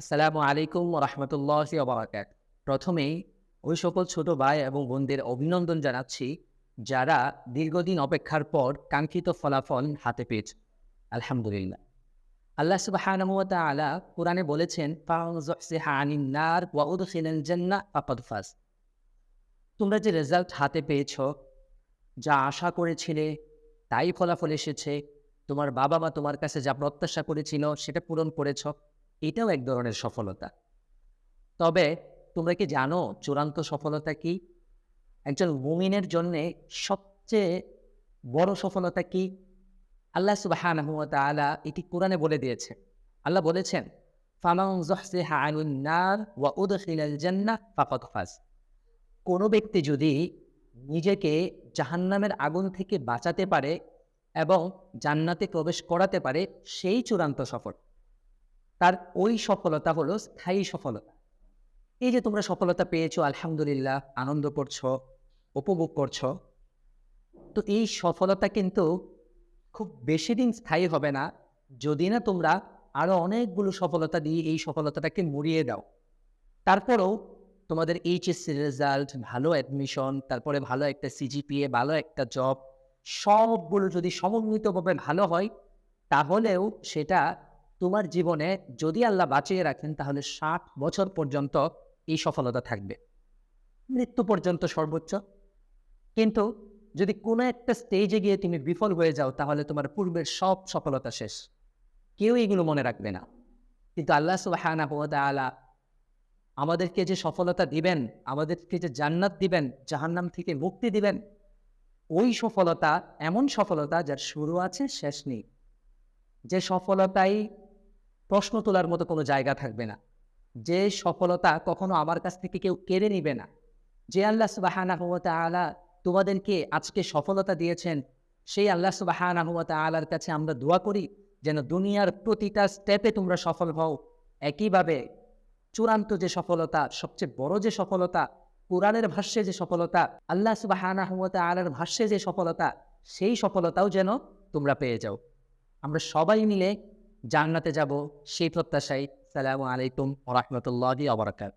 আসসালামু আলাইকুম রহমতুল্লাহ ওবরাকাত প্রথমেই ওই সকল ছোট ভাই এবং বোনদের অভিনন্দন জানাচ্ছি, যারা দীর্ঘদিন অপেক্ষার পর কাঙ্ক্ষিত ফলাফল হাতে পেয়েছে। আলহামদুলিল্লাহ। আল্লাহ ওয়া তাআলা কোরআনে বলেছেন তোমরা যে রেজাল্ট হাতে পেয়েছ, যা আশা করেছিলে, তাই ফলাফল এসেছে, তোমার বাবা মা তোমার কাছে যা প্রত্যাশা করেছিল, সেটা পূরণ করেছ এটাও এক ধরনের সফলতা। তবে তোমরা কি জানো চূড়ান্ত সফলতা কি? একজন মুমিনের জন্যে সবচেয়ে বড় সফলতা কি? আল্লাহ সুবহানাহু ওয়া তাআলা এটি কোরআনে বলে দিয়েছে। আল্লাহ বলেছেন কোনো ব্যক্তি যদি নিজেকে জাহান্নামের আগুন থেকে বাঁচাতে পারে এবং জান্নাতে প্রবেশ করাতে পারে, সেই চূড়ান্ত সফল। তার ওই সফলতা হলো স্থায়ী সফলতা। এই যে তোমরা সফলতা পেয়েছ, আলহামদুলিল্লাহ, আনন্দ করছ, উপভোগ করছ, তো এই সফলতা কিন্তু খুব বেশি দিন স্থায়ী হবে না, যদি না তোমরা আরও অনেকগুলো সফলতা দিয়ে এই সফলতাটাকে মুড়িয়ে দাও। তারপরেও তোমাদের এইচএসসি রেজাল্ট ভালো অ্যাডমিশন তারপরে ভালো একটা সিজিপিএ ভালো একটা জব সবগুলো যদি সমন্বিতভাবে ভালো হয়, তাহলেও সেটা তোমার জীবনে যদি আল্লাহ বাঁচিয়ে রাখেন, তাহলে ষাট বছর পর্যন্ত এই সফলতা থাকবে। মৃত্যু পর্যন্ত সর্বোচ্চ। কিন্তু যদি কোনো একটা স্টেজে গিয়ে তুমি বিফল হয়ে যাও, তাহলে তোমার পূর্বের সব সফলতা শেষ। কেউ এগুলো মনে রাখবে না। কিন্তু আল্লাহ সুবাহানা তাআলা আমাদেরকে যে সফলতা দিবেন, আমাদেরকে যে জান্নাত দিবেন, জাহান্নাম থেকে মুক্তি দিবেন, ওই সফলতা এমন সফলতা যার শুরু আছে, শেষ নেই। যে সফলতাই প্রশ্ন তোলার মতো কোনো জায়গা থাকবে না। যে সফলতা কখনো আমার কাছ থেকে কেউ কেড়ে নিবে না। যে আল্লাহ সুবাহানা আলা তোমাদেরকে আজকে সফলতা দিয়েছেন, সেই আল্লাহ সুবাহানা তাআলার কাছে আমরা দোয়া করি যেন দুনিয়ার প্রতিটা স্টেপে তোমরা সফল হও। একইভাবে চূড়ান্ত যে সফলতা, সবচেয়ে বড় যে সফলতা, কোরআনের ভাষ্যে যে সফলতা, আল্লাহ সুবাহানা আলার ভাষ্যে যে সফলতা, সেই সফলতাও যেন তোমরা পেয়ে যাও। আমরা সবাই মিলে জান্নাতে যাব সেই প্রত্যাশায় সালামু আলাইকুম রহমতুল্লাহ আবরাকাত